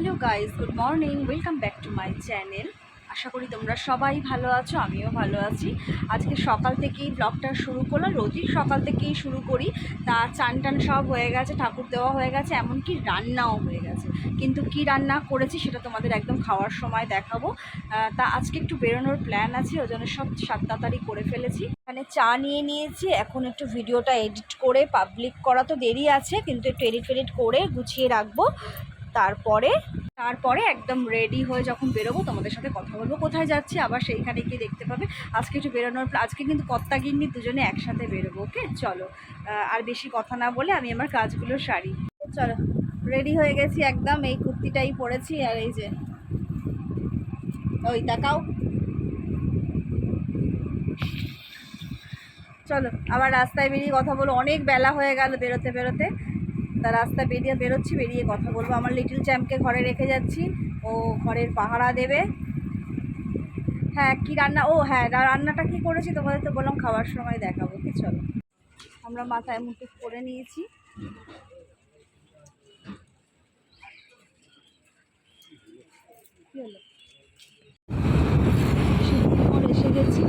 Hello guys good morning, welcome back to my channel. আশা করি তোমরা সবাই ভালো আছো, আমিও ভালো আছি। আজকে সকাল থেকেই ব্লগটা শুরু করলাম, রোজই সকাল থেকেই শুরু করি। তা চান টান সব হয়ে গেছে, ঠাকুর দেওয়া হয়ে গেছে, এমনকি রান্নাও হয়ে গেছে। কিন্তু কি রান্না করেছি সেটা তোমাদের একদম খাওয়ার সময় দেখাবো। তা আজকে একটু বেরোনোর প্ল্যান আছে, ওই জন্য সব সাত তাড়াতাড়ি করে ফেলেছি। এখানে চা নিয়ে নিয়েছি, এখন একটু ভিডিওটা এডিট করে পাবলিক করা তো দেরি আছে, কিন্তু একটু এডিট ফেডিট করে গুছিয়ে রাখব। তারপরে? তারপরে একদম রেডি হয়ে যখন বেরোবো, তোমাদের সাথে কথা বলব। কোথায় যাচ্ছি? আবার সেইখানে গিয়ে দেখতে পাবে। আজকে একটু বেরোনোর আজকে কিন্তু কর্তা গিন্নি দুজনে একসাথে বেরোবো ওকে চলো। আর বেশি কথা না বলে আমি আমার কাজগুলো সারি। চলো রেডি হয়ে গেছি একদম। এই কুর্তিটাই পরেছি আর এই যে, ওই তাকাও চলো, আবার রাস্তায় বেরিয়ে কথা বলো। অনেক বেলা হয়ে গেল বেরোতে বেরোতে। তা রাস্তা বেরিয়ে বেরোচ্ছি, বেরিয়ে কথা বলব। আমার লিটল চ্যাম্পকে ঘরে রেখে যাচ্ছি। ও ঘরের পাহারা দেবে। হ্যাঁ কি রান্না? ও হ্যাঁ রান্নাটা কি করেছি তোমাদের তো বললাম খাওয়ার সময় দেখাবো, কি চলো। আমরা মাথায় মুঠে করে নিয়েছি। এসে গেছি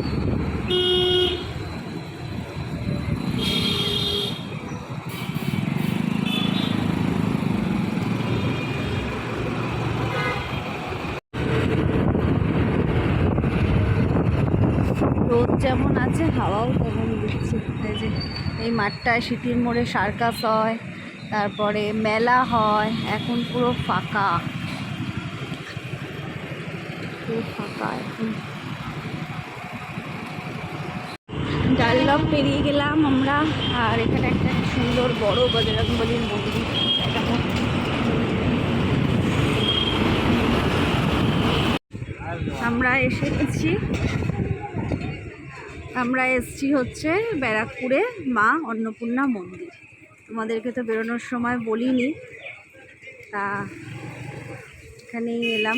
রোদ যেমন আছে, হাওয়াও তেমন দিচ্ছে। এই যে, এই মাঠটায় শীতের মোড়ে সার্কাস হয়, তারপরে মেলা হয়, এখন পুরো ফাঁকা। পুরো ফাঁকা এখন। ডাল্লভ পেরিয়ে গেলাম আমরা, আর এখানে একটা সুন্দর বড় বজরংবলির মন্দির। আমরা এসে গেছি। আমরা এসছি হচ্ছে ব্যারাকপুরে মা অন্নপূর্ণা মন্দির। তোমাদেরকে তো বেরোনোর সময় বলিনি। তা এখানেই এলাম।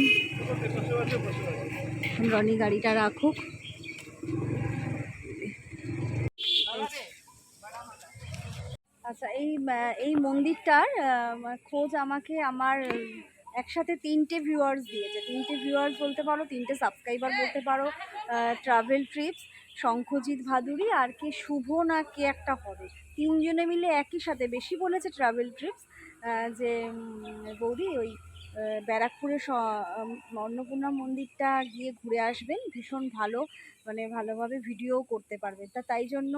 রনি গাড়িটা রাখুক। আচ্ছা এই এই মন্দিরটার খোঁজ আমাকে আমার একসাথে তিনটে ভিউয়ার্স দিয়েছে। তিনটে ভিউয়ার্স বলতে পারো, তিনটে সাবস্ক্রাইবার বলতে পারো ট্রাভেল ট্রিপস শঙ্খজিৎ ভাদুরি আর কে শুভ না কে একটা হবে। তিনজনে মিলে একই সাথে, বেশি বলেছে ট্রাভেল ট্রিপস যে বৌদি, ওই উম, অন্নপূর্ণা মন্দিরটা গিয়ে ঘুরে আসবেন। ভীষণ ভালো মানে ভালোভাবে ভিডিও করতে পারবেন। তা তাই জন্য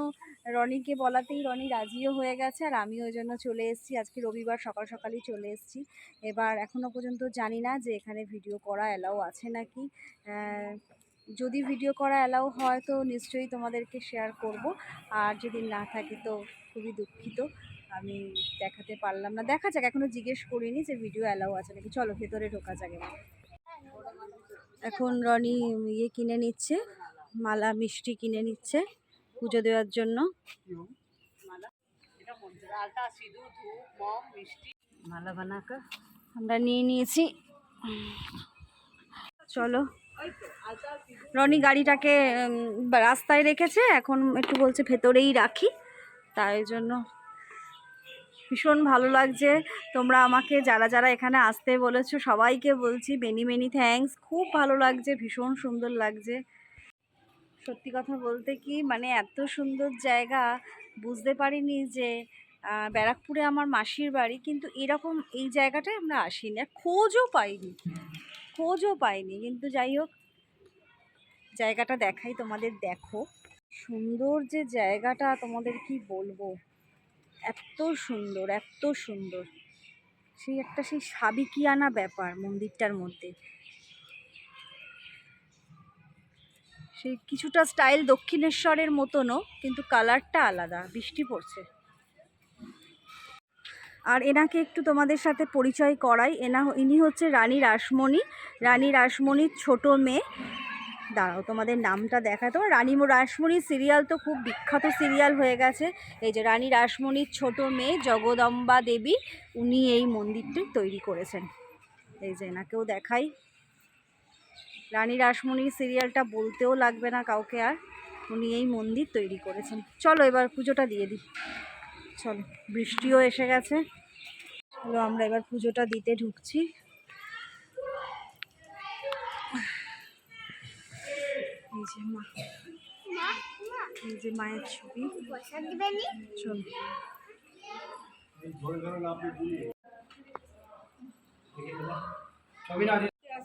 রনিকে বলাতেই রনি রাজিও হয়ে গেছে আর আমি ওই জন্য চলে এসেছি। আজকে রবিবার সকাল সকালই চলে এসেছি। এবার এখনও পর্যন্ত জানি না যে এখানে ভিডিও করা অ্যালাউ আছে নাকি। যদি ভিডিও করা অ্যালাউ হয় তো নিশ্চয়ই তোমাদেরকে শেয়ার করব। আর যদি না থাকে তো খুবই দুঃখিত। আমি দেখাতে পারলাম না। দেখা যাক এখনও জিজ্ঞেস করিনি যে ভিডিও অ্যালাউ আছে নাকি। চলো, ভেতরে ঢোকা এবার। এখন রনি ইয়ে কিনে নিচ্ছে, মালা, মিষ্টি কিনে নিচ্ছে পুজো দেওয়ার জন্য। মালা বানাকা আমরা নিয়ে নিয়েছি। চলো। রনি গাড়িটাকে রাস্তায় রেখেছে, এখন একটু বলছে ভেতরেই রাখি। তাই জন্য ভীষণ ভালো লাগছে। তোমরা আমাকে যারা যারা এখানে আসতে বলেছ সবাইকে বলছি মেনি মেনি থ্যাঙ্কস খুব ভালো লাগছে, ভীষণ সুন্দর লাগছে। সত্যি কথা বলতে কি মানে এত সুন্দর জায়গা, বুঝতে পারিনি যে ব্যারাকপুরে আমার মাসির বাড়ি, কিন্তু এরকম এই জায়গাটায় আমরা আসিনি। আর খোঁজও পাইনি খোঁজও পাইনি। কিন্তু যাই হোক, জায়গাটা দেখাই, তোমাদের দেখো। সুন্দর যে জায়গাটা, তোমাদের কি বলব? এত সুন্দর এত সুন্দর। সেই একটা সেই সাবিকিয়ানা ব্যাপার মন্দিরটার মধ্যে। সেই কিছুটা স্টাইল দক্ষিণেশ্বরের মতনও, কিন্তু কালারটা আলাদা, বৃষ্টি পড়ছে। আর এনাকে একটু তোমাদের সাথে পরিচয় করাই, এনা ইনি হচ্ছে রানী রাসমণি। রানী রাসমণির ছোট মেয়ে। দাঁড়াও, তোমাদের নামটা দেখা তো রানী রাসমণি সিরিয়াল তো খুব বিখ্যাত সিরিয়াল হয়ে গেছে। এই যে রানী রাসমণির ছোট মেয়ে জগদম্বা দেবী, উনি এই মন্দিরটি তৈরি করেছেন। এই যে এনাকেও দেখাই। রানী রাসমণির সিরিয়ালটা বলতেও লাগবে না কাউকে আর। উনি এই মন্দির তৈরি করেছেন। চলো এবার পুজোটা দিয়ে দিই। চলো, বৃষ্টিও এসে গেছে। আমরা এবার পুজোটা দিতে ঢুকছি। মায়ের ছবি। চল।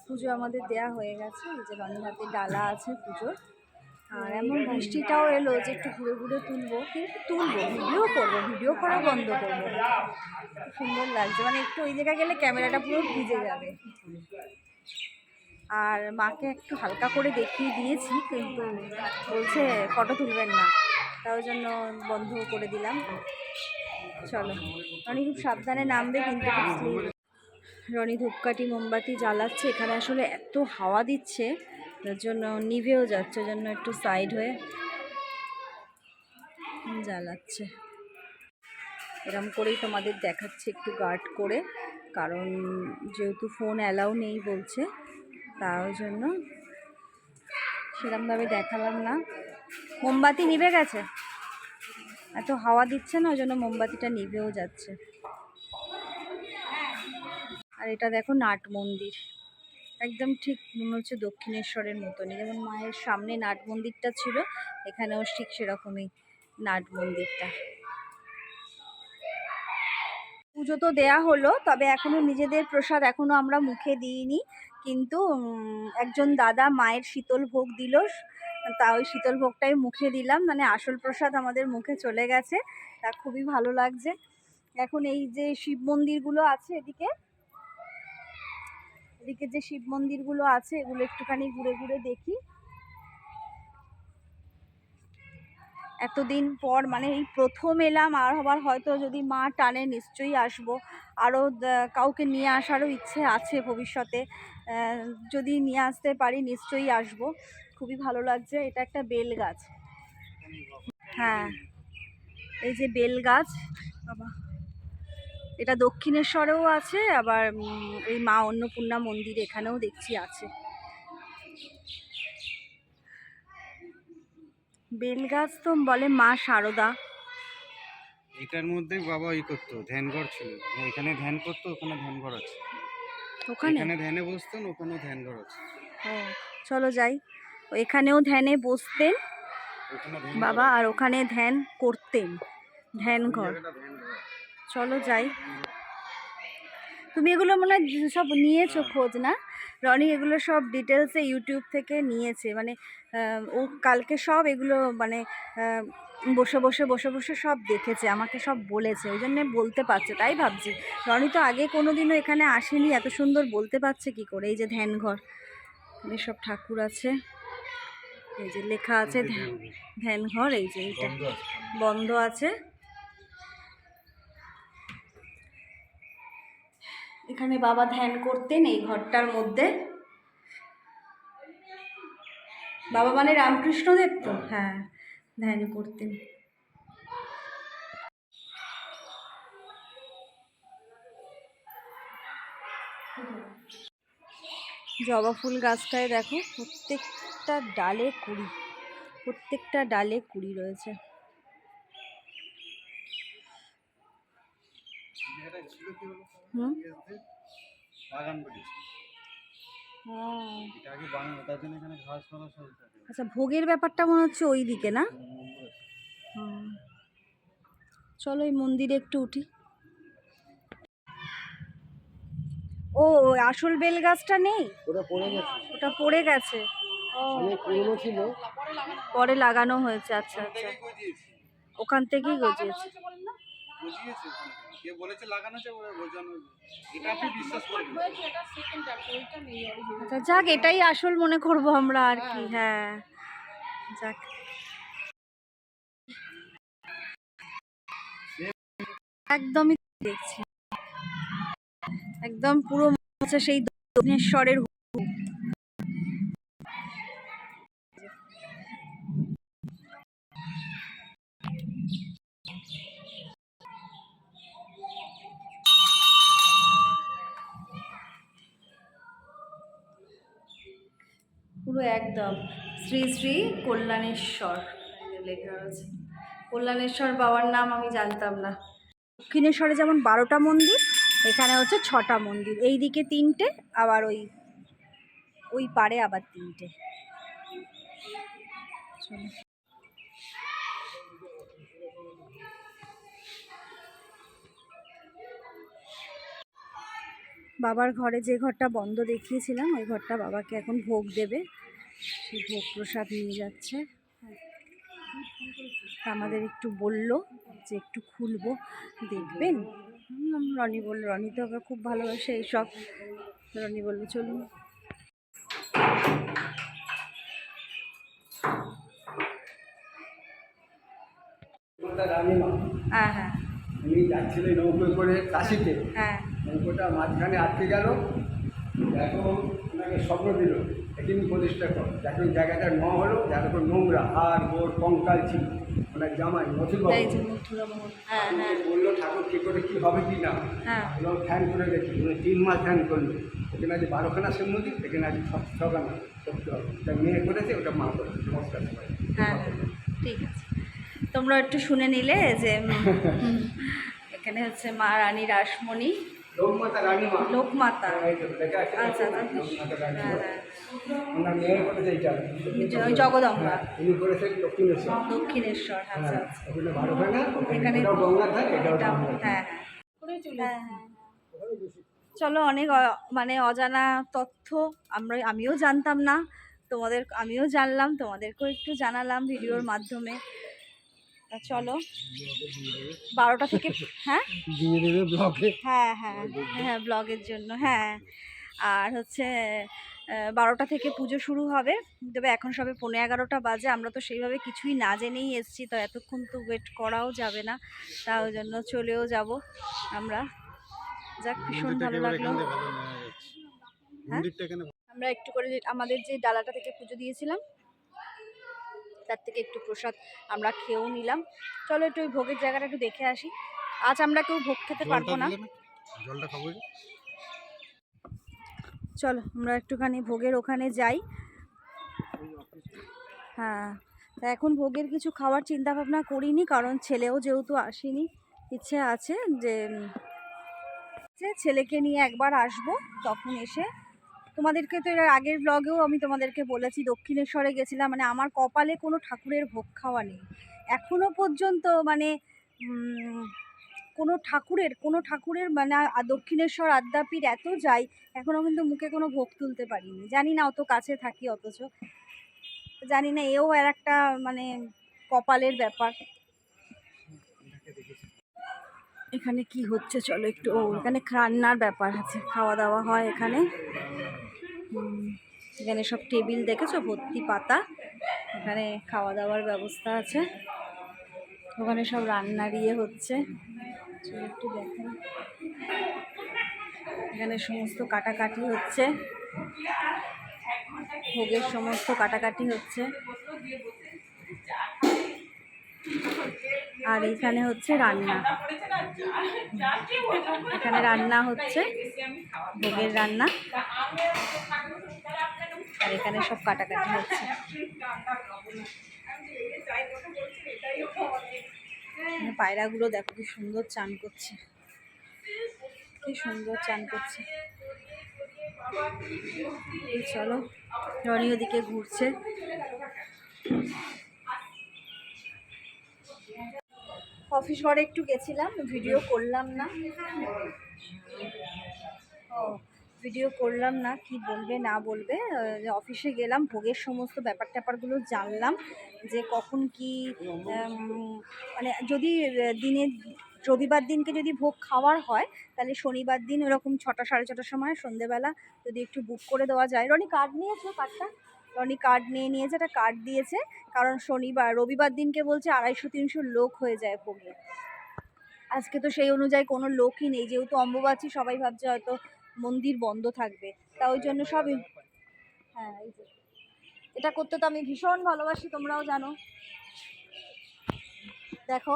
পুজো আমাদের দেয়া হয়ে গেছে। যে হাতে ডালা আছে পুজোর। আর এমন বৃষ্টিটাও এলো যে একটু ঘুরে ঘুরে তুলবো। কিন্তু তুলবো, ভিডিও করব, ভিডিও করা বন্ধ করব। সুন্দর লাগছে। মানে একটু ওই জায়গায় গেলে ক্যামেরাটা পুরো ভিজে যাবে। আর মাকে একটু হালকা করে দেখিয়ে দিয়েছি, কিন্তু বলছে ফটো তুলবেন না। তার জন্য বন্ধ করে দিলাম। চলো। রনি খুব সাবধানে নামবে, কিন্তু রনি ধূপকাঠি, মোমবাতি জ্বালাচ্ছে। এখানে আসলে এত হাওয়া দিচ্ছে যার জন্য নিভেও যাচ্ছে জন্য একটু সাইড হয়ে জ্বালাচ্ছে। এরম করেই তোমাদের দেখাচ্ছে একটু গার্ড করে, কারণ যেহেতু ফোন অ্যালাউ নেই বলছে তার জন্য সেরমভাবে দেখালাম না। মোমবাতি নিভে গেছে? এত হাওয়া দিচ্ছে না, ওই জন্য মোমবাতিটা নিভেও যাচ্ছে। আর এটা দেখো নাট মন্দির। একদম ঠিক মনে হচ্ছে দক্ষিণেশ্বরের মতনই। যেমন মায়ের সামনে নাট মন্দিরটা ছিল, এখানেও ঠিক সেরকমই নাট মন্দিরটা। পুজো তো দেয়া হলো, তবে এখনও নিজেদের প্রসাদ এখনও আমরা মুখে দিইনি। কিন্তু একজন দাদা মায়ের শীতল ভোগ দিল। তা ওই শীতল ভোগটাই মুখে দিলাম। মানে আসল প্রসাদ আমাদের মুখে চলে গেছে। তা খুবই ভালো লাগছে। এখন এই যে শিব মন্দিরগুলো আছে এদিকে এদিকে যে শিব মন্দিরগুলো আছে, এগুলো একটুখানি ঘুরে ঘুরে দেখি। এতদিন পর মানে এই প্রথম এলাম, আর আবার হয়তো যদি মা টানে নিশ্চয়ই আসব। আরও কাউকে নিয়ে আসারও ইচ্ছে আছে ভবিষ্যতে। যদি নিয়ে আসতে পারি নিশ্চয়ই আসব। খুবই ভালো লাগছে, এটা একটা বেল গাছ। হ্যাঁ এই যে বেল গাছ, বাবা। এটা দক্ষিণেশ্বরেও আছে, আবার এই মা অন্নপূর্ণা মন্দির এখানেও দেখছি আছে। বেল গাছ তো বলে মা শারদা এটার মধ্যে বাবা ই করতো ধ্যানঘর ছিল। এখানে ধ্যান করতো ওখানে ধ্যানঘর আছে। ওখানে? এখানে ধ্যানে বসতেন ওখানেও ধ্যানঘর আছে। ও চলো যাই। এখানেও ধ্যানে বসতেন বাবা আর ওখানে ধ্যান করতেন। ধ্যান ঘর চলো যাই। তুমি এগুলো মনে হয় সব নিয়েছো খোঁজ না? রনি এগুলো সব ডিটেলসে ইউটিউব থেকে নিয়েছে। মানে ও কালকে সব এগুলো মানে বসে বসে বসে বসে সব দেখেছে আমাকে সব বলেছে ওই জন্যে বলতে পারছে তাই ভাবছি। রনি তো আগে কোনো দিনও এখানে আসেনি এত সুন্দর বলতে পারছে কি করে এই যে ধ্যানঘর এখানে সব ঠাকুর আছে এই যে লেখা আছে ধ্যান ধ্যানঘর এই যে এইটা। বন্ধ আছে। এখানে বাবা ধ্যান করতেন এই ঘরটার মধ্যে। বাবা মানে রামকৃষ্ণদেব তো? হ্যাঁ। ধ্যান করতেন। জবা ফুল গাছটায় দেখো প্রত্যেকটা ডালে কুড়ি প্রত্যেকটা ডালে কুড়ি রয়েছে। হুম? আচ্ছা ভোগের ব্যাপারটা মনে হচ্ছে ওই দিকে না? হুম। চলো এই মন্দিরে একটু উঠি। ও ওই আসল বেল গাছটা নেই? ওটা পড়ে গেছে। ওটা পড়ে গেছে। ও। অনেক পুরনো ছিল। পরে লাগানো হয়েছে আচ্ছা আচ্ছা। ওখান থেকেই গজিয়েছে। কে বলেছে লাগানো বোঝানো এটা আপনি বিশ্বাস করবেন আচ্ছা যাক এটাই আসল মনে করব আমরা আর কি হ্যাঁ। যাক। একদমই দেখছি। একদম পুরো সেই দক্ষিণেশ্বরের একদম। শ্রী শ্রী কল্যাণেশ্বর লেখা আছে কল্যাণেশ্বর বাবার নাম আমি জানতাম না। দক্ষিণেশ্বরে যেমন বারোটা মন্দির, এখানে হচ্ছে ছটা মন্দির। এই দিকে তিনটে, আবার ওই ওই পারে আবার তিনটে। বাবার ঘরে যে ঘরটা বন্ধ দেখিয়েছিলাম, ওই ঘরটা বাবাকে এখন ভোগ দেবে। ভোগ প্রসাদ নিয়ে যাচ্ছে। আমাদের একটু বলল যে একটু খুলবো। দেখবেন? রনি বলল রনি তো আবার খুব ভালোবাসে এইসব। রনি বলল চলুন। হ্যাঁ হ্যাঁ। উনি যাচ্ছিলেন নৌকোয় করে কাশিতে। হ্যাঁ। নৌকোটা মাঝখানে আটকে গেল। এখন ওনাকে স্বপ্ন দিল। এখানে প্রতিষ্ঠা কর। যাকে ওই জায়গাটা ন হলো যাতে করে নোংরা আর ওর কঙ্কাল ছিল ওনার জামাই হ্যাঁ হ্যাঁ। বলল ঠাকুর কী করে কী হবে কি না? হ্যাঁ। এবং ধ্যান করে গেছি উনি তিন মাস ধ্যান করল। এখানে আছে বারোখানা শিব মন্দির এখানে আছে ছখানা করতে ওটা মেয়ে করেছে ওটা মা করেছে। নমস্কার হ্যাঁ ঠিক আছে। তোমরা একটু শুনে নিলে যে এখানে হচ্ছে মা রানী রাসমণি। লোকমাতা রানীমা। লোকমাতা। এই তো লেখা আছে আচ্ছা লোকমাতা রানীমা। ওনার মেয়ে করেছে এইটা। জগদম্বা। উনি করেছেন দক্ষিণেশ্বর। দক্ষিণেশ্বর আচ্ছা হ্যাঁ আচ্ছা। ওখানে বারো হয় না? এখানে এটাও। হ্যাঁ হ্যাঁ। হ্যাঁ। চলো অনেক অ- মানে অজানা তথ্য আমরা আমিও জানতাম না। তোমাদের আমিও জানলাম তোমাদেরকেও একটু জানালাম ভিডিওর মাধ্যমে। তা চলো। বারোটা থেকে হ্যাঁ? দিয়ে হ্যাঁ হ্যাঁ হ্যাঁ ব্লগের জন্য হ্যাঁ। আর হচ্ছে বারোটা থেকে পুজো শুরু হবে। তবে এখন সবে পনেরো এগারোটা বাজে আমরা তো সেইভাবে কিছুই না জেনেই এসেছি তো এতক্ষণ তো ওয়েট করাও যাবে না। তা ওই জন্য চলেও যাব আমরা। যাক ভীষণ ভালো লাগল হ্যাঁ? আমরা একটু করে আমাদের যে ডালাটা থেকে পুজো দিয়েছিলাম তার থেকে একটু প্রসাদ আমরা খেয়েও নিলাম। চলো একটু ওই ভোগের জায়গাটা একটু দেখে আসি। আজ আমরা কেউ ভোগ খেতে পারব না। জলটা খাব চলো আমরা একটুখানি ভোগের ওখানে যাই। হ্যাঁ তা এখন ভোগের কিছু খাওয়ার চিন্তা ভাবনা করিনি কারণ ছেলেও যেহেতু আসেনি ইচ্ছে আছে যে যে ছেলেকে নিয়ে একবার আসব তখন এসে তোমাদেরকে তো এর আগের ব্লগেও আমি তোমাদেরকে বলেছি দক্ষিণেশ্বরে গেছিলাম মানে আমার কপালে কোনো ঠাকুরের ভোগ খাওয়া নেই। এখনও পর্যন্ত মানে কোনো ঠাকুরের কোনো ঠাকুরের মানে দক্ষিণেশ্বর আদ্যাপীঠ এত যাই এখনও কিন্তু মুখে কোনো ভোগ তুলতে পারিনি। জানি না অত কাছে থাকি অথচ। জানি না, এও আর একটা মানে কপালের ব্যাপার। এখানে কি হচ্ছে চলো একটু ও এখানে রান্নার ব্যাপার আছে খাওয়া দাওয়া হয় এখানে। এখানে সব টেবিল দেখেছ? ভর্তি পাতা, এখানে খাওয়া দাওয়ার ব্যবস্থা আছে। ওখানে সব রান্নার ইয়ে হচ্ছে। একটু দেখাই এখানে সমস্ত কাটাকাটি হচ্ছে। ভোগের সমস্ত কাটাকাটি হচ্ছে। আর এখানে হচ্ছে রান্না। এখানে রান্না হচ্ছে। ভোগের রান্না। আর এখানে সব কাটাকাটি হচ্ছে। পায়রাগুলো দেখো কি সুন্দর চান করছে। কি সুন্দর চান করছে। চলো, রনি ওদিকে ঘুরছে। অফিস ঘরে একটু গেছিলাম, ভিডিও করলাম না। ভিডিও করলাম না, কি বলবে, না বলবে অফিসে গেলাম, ভোগের সমস্ত ব্যাপার ট্যাপারগুলো জানলাম, যে কখন কি মানে যদি দিনে, রবিবার দিনকে যদি ভোগ খাওয়ার হয়, তাহলে শনিবার দিন ওরকম ছটা, সাড়ে ছটার সময়, সন্ধেবেলা যদি একটু বুক করে দেওয়া যায়। রনি কার্ড নিয়েছো কার্ডটা রনি কার্ড নিয়ে নিয়েছে, একটা কার্ড দিয়েছে, কারণ শনিবার, রবিবার দিনকে বলছে আড়াইশো, তিনশো লোক হয়ে যায় ভোগে। আজকে তো সেই অনুযায়ী কোনো লোকই নেই, যেহেতু অম্বুবাচী সবাই ভাবছে হয়তো মন্দির বন্ধ থাকবে। তা ওই জন্য সবই হ্যাঁ এই যে। এটা করতে তো আমি ভীষণ ভালোবাসি, তোমরাও জানো। দেখো।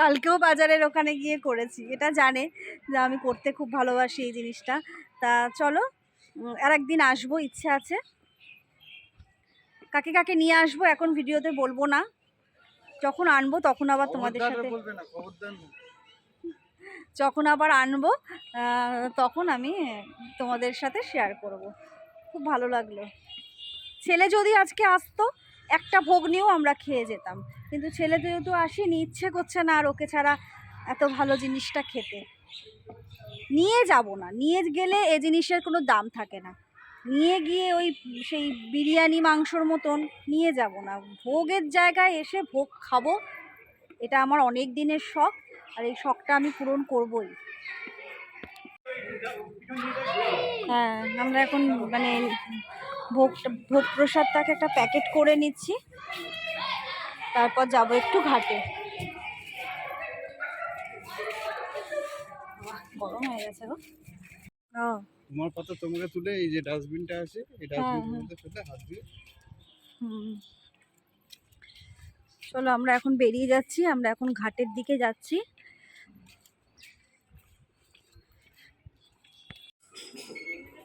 কালকেও বাজারের ওখানে গিয়ে করেছি, এটা জানে যে আমি করতে খুব ভালোবাসি এই জিনিসটা। তা চলো আর একদিন আসব, ইচ্ছে আছে। কাকে কাকে নিয়ে আসব এখন ভিডিওতে বলব না। যখন আনব তখন আবার তোমাদের সাথে যখন আবার আনব তখন আমি তোমাদের সাথে শেয়ার করব। খুব ভালো লাগল। ছেলে যদি আজকে আসতো একটা ভোগ নিয়েও আমরা খেয়ে যেতাম। কিন্তু ছেলে যেহেতু আসেনি ইচ্ছে করছে না আর ওকে ছাড়া এত ভালো জিনিসটা খেতে। নিয়ে যাব না। নিয়ে গেলে এ জিনিসের কোনো দাম থাকে না। নিয়ে গিয়ে ওই সেই বিরিয়ানি মাংসর মতন নিয়ে যাব না। ভোগের জায়গায় এসে ভোগ খাব, এটা আমার অনেক দিনের শখ, আর এই শখটা আমি পূরণ করবই। হ্যাঁ আমরা এখন মানে ভোগটা ভোগ প্রসাদটাকে একটা প্যাকেট করে নিচ্ছি, তারপর যাব একটু ঘাটে। গরম হয়ে গেছে গো। ও। তোমার কথা তোমাকে তুলে এই যে ডাস্টবিনটা আছে এই ডাস্টবিনের হ্যাঁ। মধ্যে ফেলে হাত দিয়ে। চলো আমরা এখন বেরিয়ে যাচ্ছি আমরা এখন ঘাটের দিকে যাচ্ছি।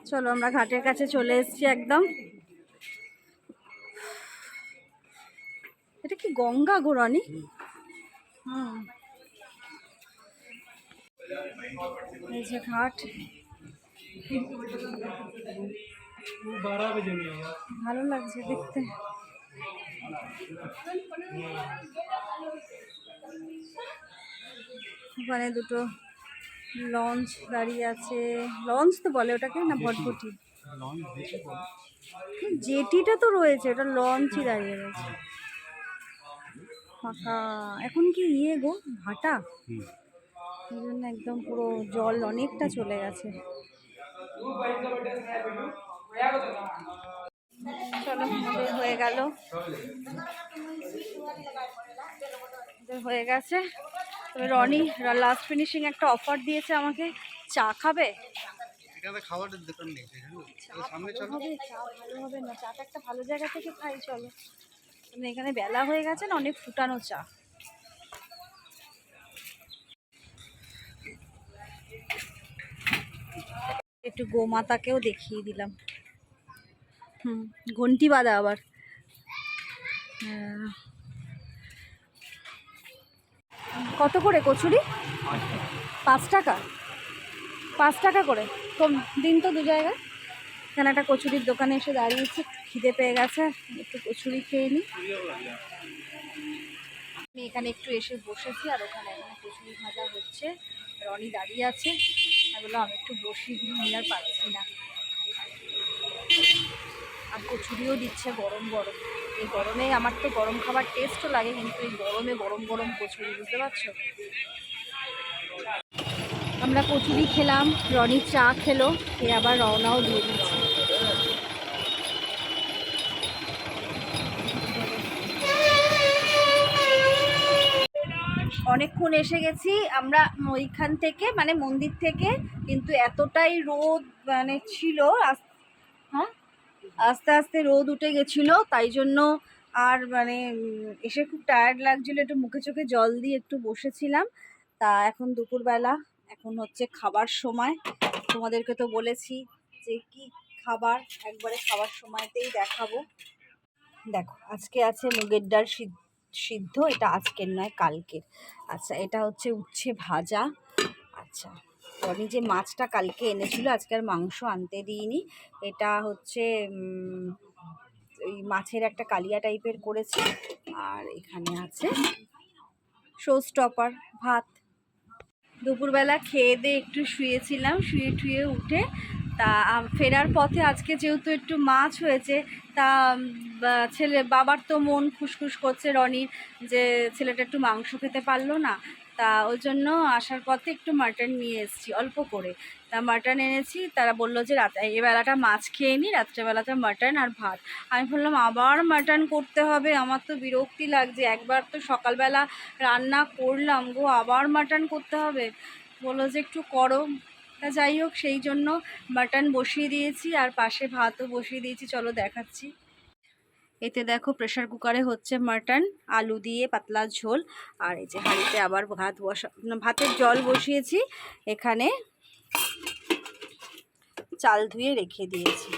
চলো আমরা ঘাটের কাছে চলে এসেছি একদম। এটা কি গঙ্গা গোরানি হুম। এই যে ঘাট। ভালো লাগছে দেখতে। ওখানে দুটো লঞ্চ দাঁড়িয়ে আছে। লঞ্চ তো বলে ওটাকে না ভটভটি? লঞ্চ জেটিটা তো রয়েছে ওটা লঞ্চই দাঁড়িয়ে রয়েছে। ফাঁকা। এখন কি ইয়ে গো? ভাটা? এই জন্য একদম পুরো জল অনেকটা চলে গেছে। চলো আমাদের হয়ে গেল। হয়ে গেছে। তবে রনি লাস্ট ফিনিশিং একটা অফার দিয়েছে আমাকে। চা খাবে? এখানে খাবারের দোকান নেই সামনে চলো। হবে চা ভালো হবে না চাটা একটা ভালো জায়গা থেকে খাই চলো। মানে এখানে বেলা হয়ে গেছে না অনেক ফুটানো চা। একটু গোমাতাকেও দেখিয়ে দিলাম। হুম, ঘন্টি বাঁধা আবার। কত করে কচুরি? পাঁচ টাকা? পাঁচ টাকা করে? কম, দিন তো দু জায়গায়। এখানে একটা কচুরির দোকানে এসে দাঁড়িয়েছি, খিদে পেয়ে গেছে, একটু কচুরি খেয়ে নিই। আমি এখানে একটু এসে বসেছি, আর ওখানে এখানে কচুরি ভাজা হচ্ছে, রনি দাঁড়িয়ে আছে। আমি আমি একটু বসি নিয়ে আর পারছি না। আর কচুরিও দিচ্ছে গরম গরম। এই গরমে আমার তো গরম খাবার টেস্টও লাগে, কিন্তু এই গরমে গরম গরম কচুরি, বুঝতে পারছ? আমরা কচুরি খেলাম, রনি চা খেলো, খেয়ে আবার রওনাও দিয়ে দিচ্ছে। অনেকক্ষণ এসে গেছি, আমরা ওইখান থেকে মানে মন্দির থেকে, কিন্তু এতটাই রোদ মানে ছিল হ্যাঁ? আস্তে আস্তে রোদ উঠে গেছিল, তাই জন্য আর মানে এসে খুব টায়ার্ড লাগছিল, একটু মুখে চোখে জল দিয়ে একটু বসেছিলাম। তা এখন দুপুরবেলা, এখন হচ্ছে খাবার সময়। তোমাদেরকে তো বলেছি যে কি খাবার, একবারে খাবার সময়তেই দেখাবো। দেখো, আজকে আছে মুগের ডাল সিদ্ধ। সিদ্ধ, এটা আজকের নয়, কালকের। আচ্ছা এটা হচ্ছে উচ্ছে ভাজা। আচ্ছা রনি যে মাছটা কালকে এনেছিল, আজকে আর মাংস আনতে দিইনি। এটা হচ্ছে ওই মাছের একটা কালিয়া টাইপের করেছে। আর এখানে আছে শো স্টপার ভাত। দুপুরবেলা খেয়ে দিয়ে একটু শুয়েছিলাম শুয়ে টুয়ে উঠে তা ফেরার পথে আজকে যেহেতু একটু মাছ হয়েছে, তা ছেলে, বাবার তো মন খুশখুশ করছে রনির যে ছেলেটা একটু মাংস খেতে পারল না। তা, ওই জন্য আসার পথে একটু মাটন নিয়ে এসেছি, অল্প করে। তা, মাটন এনেছি, তারা বলল যে, রাত, এই বেলাটা মাছ খেয়ে নিই রাত্রেবেলাতে মাটন আর ভাত। আমি বললাম, আবার মাটন করতে হবে, আমার তো বিরক্তি লাগছে, একবার তো সকালবেলা রান্না করলাম গো, আবার মাটন করতে হবে। বলল যে, একটু করো। তা যাই হোক, সেই জন্য মাটন বসিয়ে দিয়েছি আর পাশে ভাতও বসিয়ে দিয়েছি। চলো দেখাচ্ছি। এতে দেখো প্রেশার কুকারে হচ্ছে মাটন আলু দিয়ে পাতলা ঝোল আর এই যে হাঁড়িতে আবার ভাত বসা ভাতের জল বসিয়েছি। এখানে চাল ধুয়ে রেখে দিয়েছি।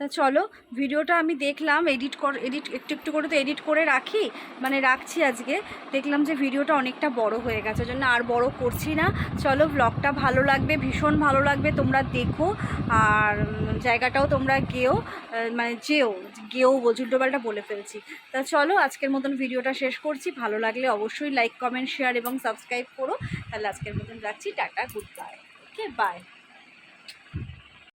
তা চলো, ভিডিওটা আমি দেখলাম এডিট কর এডিট একটু একটু করে তো এডিট করে রাখি মানে রাখছি আজকে। দেখলাম যে ভিডিওটা অনেকটা বড় হয়ে গেছে জন্য আর বড় করছি না। চলো ব্লগটা ভালো লাগবে, ভীষণ ভালো লাগবে, তোমরা দেখো, আর জায়গাটাও তোমরা গেও মানে যেও, গেও উল্টোপাল্টা বলে ফেলছি। তা চলো, আজকের মতন ভিডিওটা শেষ করছি, ভালো লাগলে অবশ্যই লাইক কমেন্ট শেয়ার এবং সাবস্ক্রাইব করো। তাহলে আজকের মতন রাখছি, tata goodbye okay by